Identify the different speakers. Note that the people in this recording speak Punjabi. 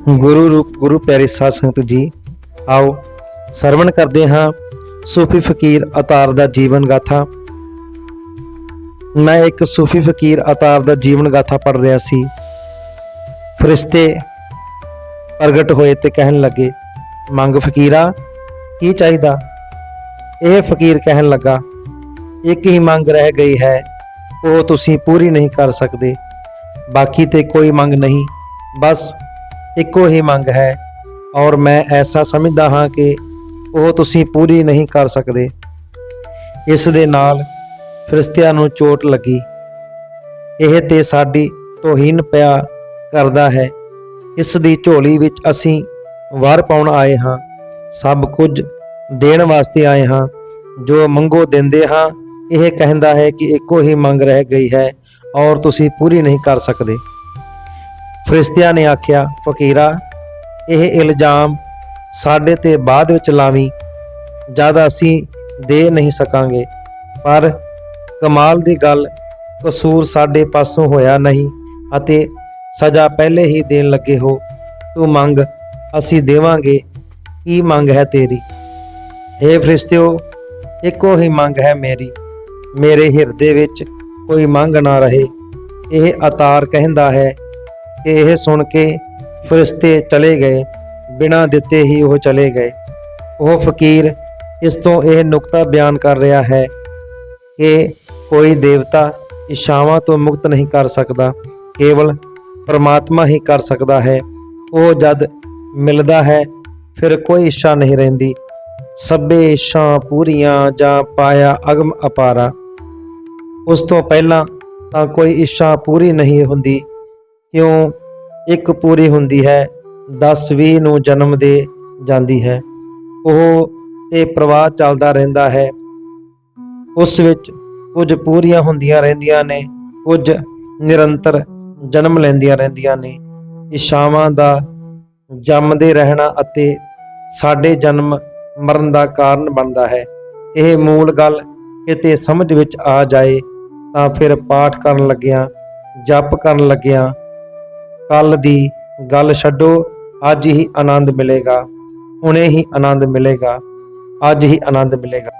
Speaker 1: ਗੁਰੂ ਰੂਪ, ਗੁਰੂ ਪਿਆਰੇ ਸਾਧ ਸੰਗਤ ਜੀ, ਆਓ ਸਰਵਣ ਕਰਦੇ ਹਾਂ ਸੂਫੀ ਫਕੀਰ ਅਤਾਰ ਦਾ ਜੀਵਨ ਗਾਥਾ। ਮੈਂ ਇੱਕ ਸੂਫੀ ਫਕੀਰ ਅਤਾਰ ਦਾ ਜੀਵਨ ਗਾਥਾ ਪੜ੍ਹ ਰਿਹਾ ਸੀ। ਫਰਿਸ਼ਤੇ ਪ੍ਰਗਟ ਹੋਏ ਤੇ ਕਹਿਣ ਲੱਗੇ, ਮੰਗ ਫਕੀਰਾ, ਕੀ ਚਾਹੀਦਾ? ਇਹ ਫਕੀਰ ਕਹਿਣ ਲੱਗਾ, ਇੱਕ ਹੀ ਮੰਗ ਰਹਿ ਗਈ ਹੈ, ਉਹ ਤੁਸੀਂ ਪੂਰੀ ਨਹੀਂ ਕਰ ਸਕਦੇ। ਬਾਕੀ ਤੇ ਕੋਈ ਮੰਗ ਨਹੀਂ, ਬਸ ਇੱਕੋ ਹੀ ਮੰਗ ਹੈ। ਔਰ ਮੈਂ ਐਸਾ ਸਮਝਦਾ ਹਾਂ ਕਿ ਉਹ ਤੁਸੀਂ ਪੂਰੀ ਨਹੀਂ ਕਰ ਸਕਦੇ। ਇਸ ਦੇ ਨਾਲ ਫਰਿਸ਼ਤਿਆਂ ਨੂੰ ਚੋਟ ਲੱਗੀ। ਇਹ ਤੇ ਸਾਡੀ ਤੋਹੀਨ ਪਿਆ ਕਰਦਾ ਹੈ। ਇਸ ਦੀ ਝੋਲੀ ਵਿੱਚ ਅਸੀਂ ਵਾਰ ਪਾਉਣ ਆਏ ਹਾਂ। ਸਭ ਕੁਝ ਦੇਣ ਵਾਸਤੇ ਆਏ ਹਾਂ। ਜੋ ਮੰਗੋ ਦਿੰਦੇ ਹਾਂ, ਇਹ ਕਹਿੰਦਾ ਹੈ ਕਿ ਇੱਕੋ ਹੀ ਮੰਗ ਰਹਿ ਗਈ ਹੈ। ਔਰ ਤੁਸੀਂ ਪੂਰੀ ਨਹੀਂ ਕਰ ਸਕਦੇ। ਫਰਿਸ਼ਤਿਆਂ ਨੇ ਆਖਿਆ, ਫਕੀਰਾ, ਇਹ ਇਲਜ਼ਾਮ ਸਾਡੇ ਤੇ ਬਾਅਦ ਵਿੱਚ ਲਾਵੀਂ, ਜਦ ਅਸੀਂ ਦੇ ਨਹੀਂ ਸਕਾਂਗੇ। ਪਰ ਕਮਾਲ ਦੀ ਗੱਲ, ਕਸੂਰ ਸਾਡੇ ਪਾਸੋਂ ਹੋਇਆ ਨਹੀਂ ਅਤੇ ਸਜ਼ਾ ਪਹਿਲੇ ਹੀ ਦੇਣ ਲੱਗੇ ਹੋ। ਤੂੰ ਮੰਗ, ਅਸੀਂ ਦੇਵਾਂਗੇ। ਕੀ ਮੰਗ ਹੈ ਤੇਰੀ? हे ਫਰਿਸ਼ਤਿਓ, ਇੱਕੋ ਹੀ ਮੰਗ ਹੈ ਮੇਰੀ। ਮੇਰੇ ਹਿਰਦੇ ਵਿੱਚ ਕੋਈ ਮੰਗ ਨਾ ਰਹੇ। ਇਹ ਅਤਾਰ ਕਹਿੰਦਾ ਹੈ ਇਹ ਸੁਣ ਕੇ ਫਰਿਸ਼ਤੇ ਚਲੇ ਗਏ, ਬਿਨਾਂ ਦਿੱਤੇ ਹੀ ਉਹ ਚਲੇ ਗਏ। ਉਹ ਫਕੀਰ ਇਸ ਤੋਂ ਇਹ ਨੁਕਤਾ ਬਿਆਨ ਕਰ ਰਿਹਾ ਹੈ ਕਿ ਕੋਈ ਦੇਵਤਾ ਇਸ਼ਾਵਾਂ ਤੋਂ ਮੁਕਤ ਨਹੀਂ ਕਰ ਸਕਦਾ, ਕੇਵਲ ਪਰਮਾਤਮਾ ਹੀ ਕਰ ਸਕਦਾ ਹੈ। ਉਹ ਜਦ ਮਿਲਦਾ ਹੈ, ਫਿਰ ਕੋਈ ਇੱਛਾ ਨਹੀਂ ਰਹਿੰਦੀ। ਸਭੇ ਇੱਛਾ ਪੂਰੀਆਂ ਜਾਂ ਪਾਇਆ ਅਗਮ ਅਪਾਰਾ। ਉਸ ਤੋਂ ਪਹਿਲਾਂ ਤਾਂ ਕੋਈ ਇੱਛਾ ਪੂਰੀ ਨਹੀਂ ਹੁੰਦੀ। ਕਿਉਂ ਇੱਕ ਪੂਰੀ ਹੁੰਦੀ ਹੈ 10 20 ਨੂੰ ਜਨਮ ਦੇ ਜਾਂਦੀ ਹੈ। ਉਹ ਤੇ ਪ੍ਰਵਾਹ ਚੱਲਦਾ ਰਹਿੰਦਾ ਹੈ। ਉਸ ਵਿੱਚ ਕੁਝ ਪੂਰੀਆਂ ਹੁੰਦੀਆਂ ਰਹਿੰਦੀਆਂ ਨੇ, ਕੁਝ ਨਿਰੰਤਰ ਜਨਮ ਲੈਂਦੀਆਂ ਰਹਿੰਦੀਆਂ ਨੇ। ਇਸ਼ਾਵਾਂ ਦਾ ਜੰਮਦੇ ਰਹਿਣਾ ਅਤੇ ਸਾਡੇ ਜਨਮ ਮਰਨ ਦਾ ਕਾਰਨ ਬਣਦਾ ਹੈ। ਇਹ ਮੂਲ ਗੱਲ ਕਿਤੇ ਸਮਝ ਵਿੱਚ ਆ ਜਾਏ ਤਾਂ ਫਿਰ ਪਾਠ ਕਰਨ ਲੱਗਿਆਂ, ਜਪ ਕਰਨ ਲੱਗਿਆਂ ਕੱਲ ਦੀ ਗੱਲ ਛੱਡੋ, ਅੱਜ ਹੀ ਆਨੰਦ ਮਿਲੇਗਾ। ਹੁਣੇ ਹੀ ਆਨੰਦ ਮਿਲੇਗਾ। ਅੱਜ ਹੀ ਆਨੰਦ ਮਿਲੇਗਾ।